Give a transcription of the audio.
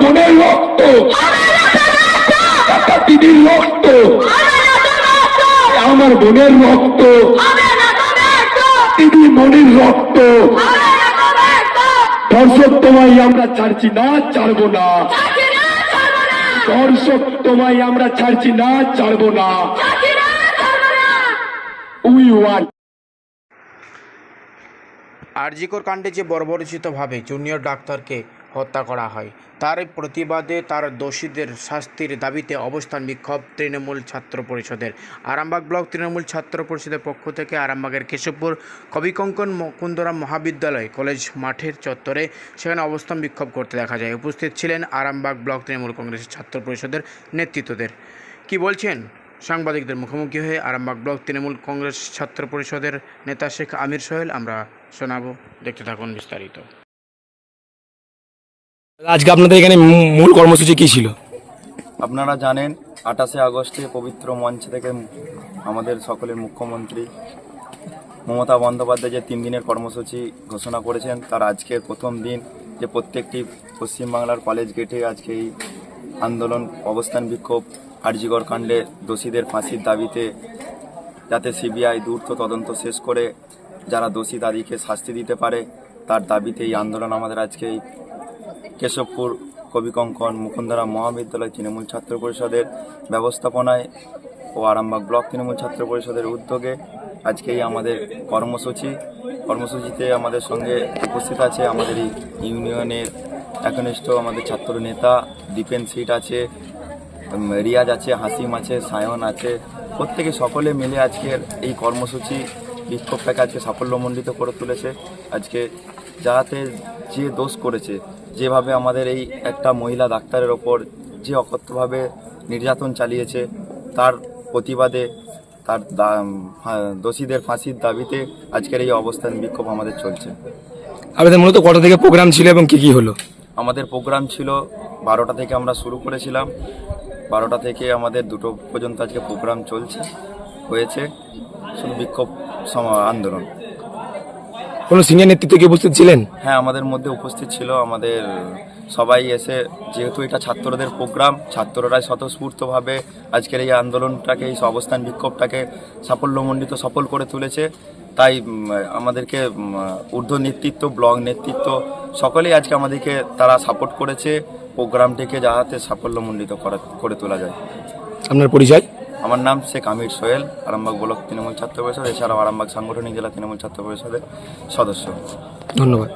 বোনের রক্ত। টাকা দিদির রক্ত। আমার বোনের রক্ত। দিদি মনির রক্ত। দর্শক তোমায় আমরা ছাড়ছি না, ছাড়বো না। দর্শক তোমায় আমরা ছাড়ছি না, ছাড়বো না। উই ওয়ান্ট আরজিকর কাণ্ডে যে বর্বরচিতভাবে জুনিয়র ডাক্তারকে হত্যা করা হয়। তার প্রতিবাদে তার দোষীদের শাস্তির দাবিতে অবস্থান বিক্ষোভ তৃণমূল ছাত্র পরিষদের। আরামবাগ ব্লক তৃণমূল ছাত্র পরিষদের পক্ষ থেকে আরামবাগের কেশবপুর কবিকঙ্কন মুকুন্দরাম মহাবিদ্যালয় কলেজ মাঠের চত্বরে সেখানে অবস্থান বিক্ষোভ করতে দেখা যায়। উপস্থিত ছিলেন আরামবাগ ব্লক তৃণমূল কংগ্রেসের ছাত্র পরিষদের নেতৃত্বদের। কি বলছেন? সাংবাদিকদের মুখোমুখি হয়ে আরামবাগ ব্লক তৃণমূল কংগ্রেস ছাত্র পরিষদের নেতা শেখ আমির সোহেল, আমরা শোনাবো। দেখতে থাকুন বিস্তারিত। আজকে আপনাদের এখানে মূল কর্মসূচি কি ছিল? আপনারা জানেন, আঠাশে আগস্টে পবিত্র মঞ্চ থেকে আমাদের সকলের মুখ্যমন্ত্রী মমতা বন্দ্যোপাধ্যায় যে তিন দিনের কর্মসূচি ঘোষণা করেছেন, তার আজকের প্রথম দিন যে প্রত্যেকটি পশ্চিমবাংলার কলেজ গেটে আজকে এই আন্দোলন, অবস্থান বিক্ষোভ আরজিগর কাণ্ডে দোষীদের ফাঁসির দাবিতে যাতে সিবিআই দ্রুত তদন্ত শেষ করে, যারা দোষী তাদেরকে শাস্তি দিতে পারে, তার দাবিতে এই আন্দোলন আমাদের আজকে কেশবপুর কবিকঙ্কন মুকুন্দরা মহাবিদ্যালয় তৃণমূল ছাত্র পরিষদের ব্যবস্থাপনায় ও আরামবাগ ব্লক তৃণমূল ছাত্র পরিষদের উদ্যোগে আজকেই আমাদের কর্মসূচি। কর্মসূচিতে আমাদের সঙ্গে উপস্থিত আছে আমাদের এই ইউনিয়নের একনিষ্ঠ আমাদের ছাত্র নেতা দীপেন সিট আছে রিয়াজ আছে, হাসিম আছে, সায়ন আছে। প্রত্যেকে সকলে মিলে আজকের এই কর্মসূচি বিক্ষোভটাকে আজকে সাফল্যমণ্ডিত করে তুলেছে। আজকে যাতে যে দোষ করেছে যেভাবে আমাদের এই একটা মহিলা ডাক্তারের ওপর যে অকথ্যভাবে নির্যাতন চালিয়েছে তার প্রতিবাদে তার দা- দোষীদের ফাঁসির দাবিতে আজকের এই অবস্থান বিক্ষোভ আমাদের চলছে। আমাদের মূলত কটা থেকে প্রোগ্রাম ছিল এবং কি কি হলো? আমাদের প্রোগ্রাম ছিল বারোটা থেকে আমরা শুরু করেছিলাম। বারোটা থেকে আমাদের দুটো পর্যন্ত আজকে প্রোগ্রাম চলছে হয়েছে। শুধু বিক্ষোভ আন্দোলন। কোনো সিনিয়র নেতৃত্ব কি উপস্থিত ছিলেন? হ্যাঁ আমাদের মধ্যে উপস্থিত ছিল আমাদের সবাই এসে যেহেতু এটা ছাত্রদের প্রোগ্রাম ছাত্ররাই স্বতঃস্ফূর্তভাবে আজকের এই আন্দোলনটাকে এই অবস্থান বিক্ষোভটাকে সাফল্যমণ্ডিত সফল করে তুলেছে। তাই আমাদেরকে ঊর্ধ্ব নেতৃত্ব ব্লক নেতৃত্ব সকলেই আজকে আমাদেরকে তারা সাপোর্ট করেছে। প্রোগ্রামটিকে যাহাতে সাফল্যমণ্ডিত করা করে তোলা যায়। আপনার পরিচয়? আমার নাম শেখ আমির সোহেল, আরামবাগ ব্লক তৃণমূল ছাত্র পরিষদ, এছাড়াও আরামবাগ সাংগঠনিক জেলা তৃণমূল ছাত্র পরিষদের সদস্য। ধন্যবাদ।